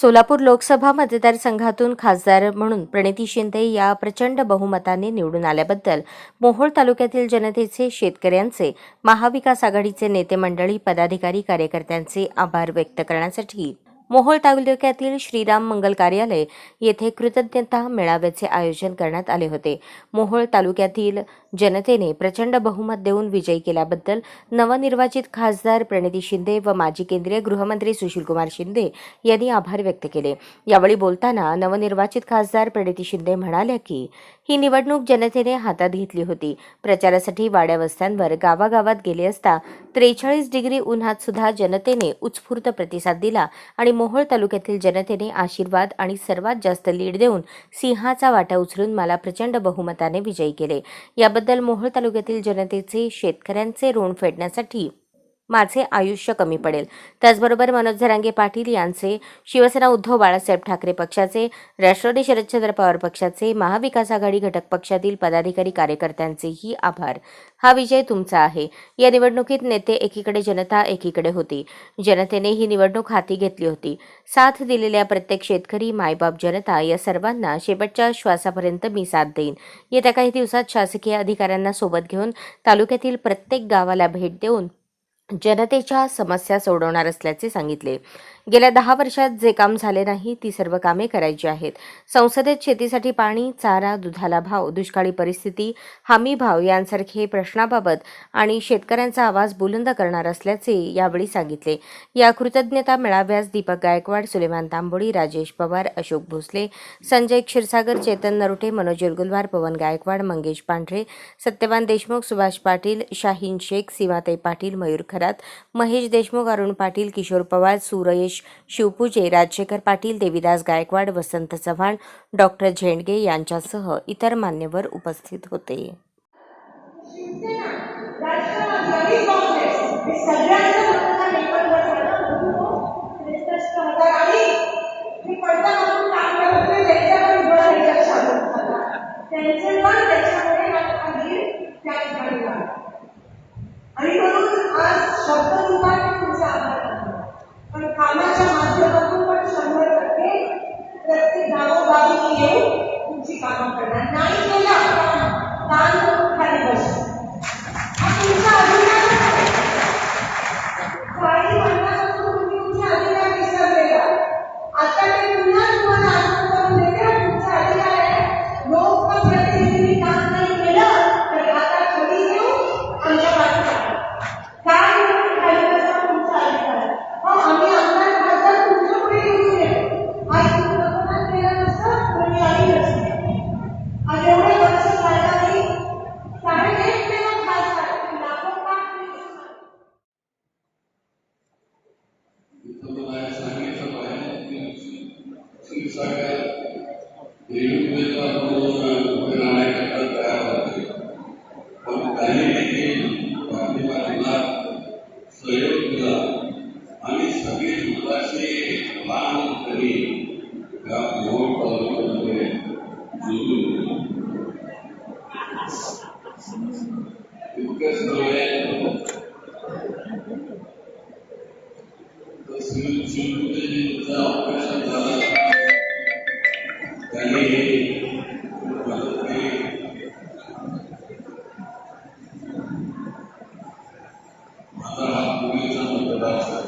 सोलापूर लोकसभा मतदारसंघातून खासदार म्हणून प्रणिती शिंदे या प्रचंड बहुमताने निवडून आल्याबद्दल मोहोळ तालुक्यातील जनतेचे शेतकऱ्यांचे महाविकास आघाडीचे नेते मंडळी पदाधिकारी कार्यकर्त्यांचे आभार व्यक्त करण्यासाठी मोहोळ तालुक्यातील श्रीराम मंगल कार्यालय येथे कृतज्ञता मेळाव्याचे आयोजन करण्यात आले होते. मोहोळ तालुक्यातील जनतेने प्रचंड बहुमत देऊन विजयी केल्याबद्दल नवनिर्वाचित खासदार प्रणिती शिंदे व माजी केंद्रीय गृहमंत्री सुशीलकुमार शिंदे यांनी आभार व्यक्त केले. यावेळी बोलताना नवनिर्वाचित खासदार प्रणिती शिंदे म्हणाल्या की ही निवडणूक जनतेने हातात घेतली होती. प्रचारासाठी वाड्यावस्त्यांवर गावागावात गेले असता त्रेचाळीस डिग्री उन्हात सुद्धा जनतेने उत्स्फूर्त प्रतिसाद दिला आणि मोहोळ तालुक्यातील जनतेने आशीर्वाद आणि सर्वात जास्त लीड देऊन सिंहाचा वाटा उचलून मला प्रचंड बहुमताने विजयी केले. याबद्दल मोहोळ तालुक्यातील जनतेचे शेतकऱ्यांचे ऋण फेडण्यासाठी माझे आयुष्य कमी पडेल. त्याचबरोबर मनोज झरांगे पाटील यांचे शिवसेना उद्धव बाळासाहेब ठाकरे पक्षाचे राष्ट्रवादी शरदचंद्र पवार पक्षाचे महाविकास आघाडी घटक पक्षातील पदाधिकारी कार्यकर्त्यांचेही आभार. हा विजय तुमचा आहे. या निवडणुकीत नेते एकीकडे जनता एकीकडे होती. जनतेने ही निवडणूक हाती घेतली होती. साथ दिलेल्या प्रत्येक शेतकरी मायबाप जनता या सर्वांना शेवटच्या श्वासापर्यंत मी साथ देईन. येत्या काही दिवसात शासकीय अधिकाऱ्यांना सोबत घेऊन तालुक्यातील प्रत्येक गावाला भेट देऊन जनतेच्या समस्या सोडवणार असल्याचे सांगितले. गेल्या दहा वर्षात जे काम झाले नाही ती सर्व कामे करायची आहेत. संसदेत शेतीसाठी पाणी चारा दुधाला भाव दुष्काळी परिस्थिती हमी भाव यांसारखे प्रश्नाबाबत आणि शेतकऱ्यांचा आवाज बुलंद करणार असल्याचे यावेळी सांगितले. या कृतज्ञता मेळाव्यास दीपक गायकवाड सुलेमान तांबोळी राजेश पवार अशोक भोसले संजय क्षीरसागर चेतन नरोटे मनोज गुलवार पवन गायकवाड मंगेश पांढरे सत्यवान देशमुख सुभाष पाटील शाहीन शेख सीमाताई पाटील मयूर घरात महेश देशमुख अरुण पाटील किशोर पवार सुरेश शिवपूजे राजशेखर पाटील देविदास गायकवाड वसंत चव्हाण डॉक्टर झेंडगे यांच्यासह इतर मान्यवर उपस्थित होते. पण कामाच्या माध्यमातून पण शंभर टक्के प्रत्येक गावोगावी येऊन तुमची कामं करणार. नाही सहयोग दिला आणि सगळे दुधाचे लहानपणी या त्यांनी मदत हा पुण्याचा